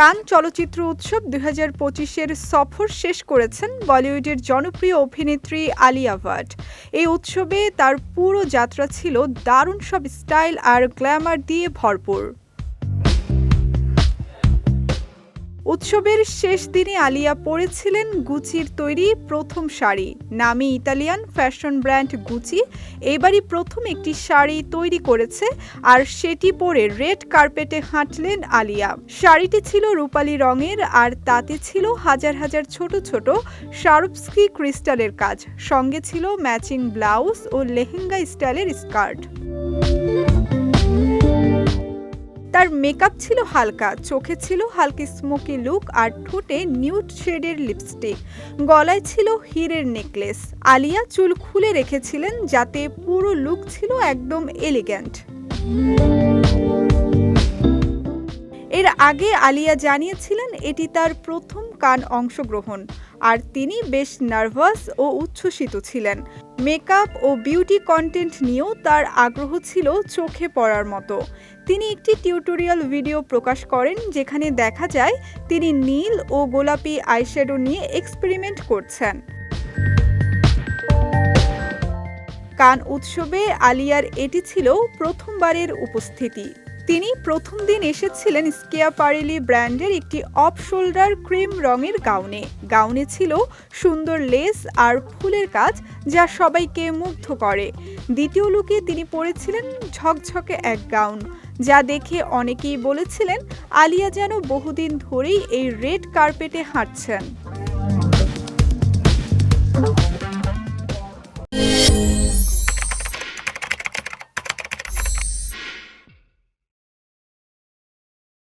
কান চলচ্চিত্র উৎসব দুই হাজার পঁচিশের সফর শেষ করেছেন বলিউডের জনপ্রিয় অভিনেত্রী আলিয়া ভাট এই উৎসবে তার পুরো যাত্রা ছিল দারুণ সব স্টাইল আর গ্ল্যামার দিয়ে ভরপুর। উৎসবের শেষ দিনে আলিয়া পরেছিলেন গুচির তৈরি প্রথম শাড়ি। নামি ইতালিয়ান ফ্যাশন ব্র্যান্ড গুচি। এবারই প্রথম একটি শাড়ি তৈরি করেছে আর সেটি পরে রেড কার্পেটে হাঁটলেন আলিয়া। শাড়িটি ছিল রূপালি রঙের আর তাতে ছিল হাজার হাজার ছোট ছোট শারুপস্কি ক্রিস্টালের কাজ। সঙ্গে ছিল ম্যাচিং ব্লাউজ ও লেহেঙ্গা স্টাইলের স্কার্ট। তার মেকআপ ছিল হালকা, চোখে ছিল হালকি স্মোকি লুক আর ঠোঁটে নিউড শেডের লিপস্টিক গলায় ছিল হিরের নেকলেস আলিয়া চুল খুলে রেখেছিলেন যাতে পুরো লুক ছিল একদম এলিগ্যান্ট এর আগে আলিয়া জানিয়েছিলেন এটি তার প্রথম কান অংশগ্রহণ। আর তিনি বেশ নার্ভাস ও উচ্ছ্বসিত ছিলেন। মেকআপ ও বিউটি কন্টেন্ট নিয়েও তার আগ্রহ ছিল চোখে পড়ার মতো। তিনি একটি টিউটোরিয়াল ভিডিও প্রকাশ করেন, যেখানে দেখা যায় তিনি নীল ও গোলাপি আইশ্যাডো নিয়ে এক্সপেরিমেন্ট করছেন। কান উৎসবে আলিয়ার এটি ছিল প্রথমবারের উপস্থিতি। তিনি প্রথম দিন এসেছিলেন স্কেয়াপারেলি ব্র্যান্ডের একটি অফ শোল্ডার ক্রিম রঙের গাউনে। গাউনে ছিল সুন্দর লেস আর ফুলের কাজ যা সবাইকে মুগ্ধ করে। দ্বিতীয় লুকে তিনি পরেছিলেন ঝকঝকে এক গাউন, যা দেখে অনেকেই বলেছিলেন, আলিয়া যেন বহুদিন ধরেই এই রেড কার্পেটে হাঁটছেন।